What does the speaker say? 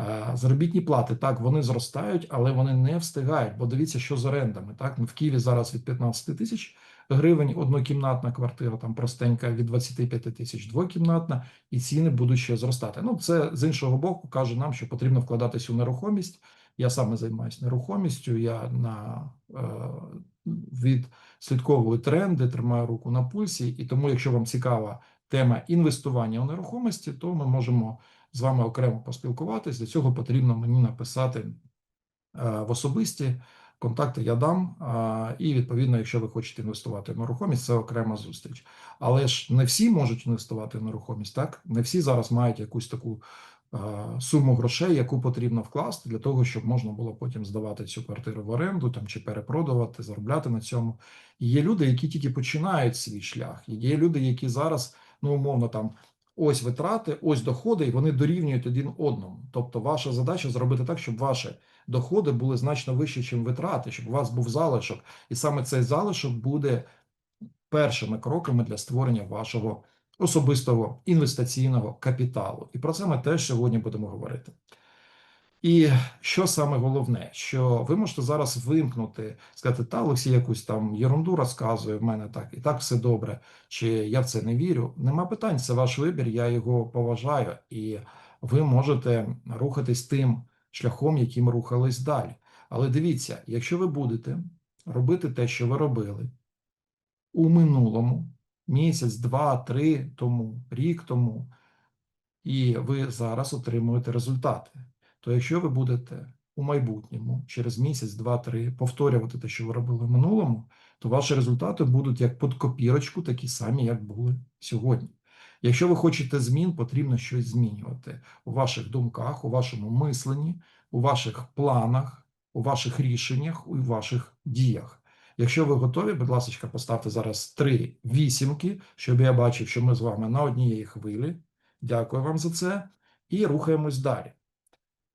Е, Заробітні плати так вони зростають, але вони не встигають. Бо дивіться, що з орендами. Так в Києві зараз від 15 тисяч гривень однокімнатна квартира, там простенька від 25 тисяч двокімнатна, і ціни будуть ще зростати. Ну це з іншого боку каже нам, що потрібно вкладатись у нерухомість. Я саме займаюся нерухомістю. Я на е, відслідковую тренди, тримаю руку на пульсі, і тому, якщо вам цікава тема інвестування у нерухомості, то ми можемо з вами окремо поспілкуватись. Для цього потрібно мені написати е, в особисті. Контакти я дам, і відповідно, якщо ви хочете інвестувати в нерухомість, це окрема зустріч. Але ж не всі можуть інвестувати в нерухомість, так не всі зараз мають якусь таку суму грошей, яку потрібно вкласти для того, щоб можна було потім здавати цю квартиру в оренду там чи перепродувати, заробляти на цьому. І є люди, які тільки починають свій шлях. І є люди, які зараз, ну умовно, там ось витрати, ось доходи, і вони дорівнюють один одному. Тобто, ваша задача зробити так, щоб ваші доходи були значно вищі, ніж витрати, щоб у вас був залишок, і саме цей залишок буде першими кроками для створення вашого особистого інвестиційного капіталу. І про це ми теж сьогодні будемо говорити. І що саме головне, що ви можете зараз вимкнути, сказати, та Олексій якусь там єрунду розказує в мене так, і так все добре, чи я в це не вірю. Нема питань, це ваш вибір, я його поважаю, і ви можете рухатись тим шляхом, яким рухались далі. Але дивіться, якщо ви будете робити те, що ви робили у минулому, місяць, два, три тому, рік тому, і ви зараз отримуєте результати, то якщо ви будете у майбутньому, через місяць, два, три, повторювати те, що ви робили в минулому, то ваші результати будуть як під копірочку, такі самі, як були сьогодні. Якщо ви хочете змін, потрібно щось змінювати у ваших думках, у вашому мисленні, у ваших планах, у ваших рішеннях, у ваших діях. Якщо ви готові, будь ласка, поставте зараз три вісімки, щоб я бачив, що ми з вами на одній хвилі. Дякую вам за це. І рухаємось далі.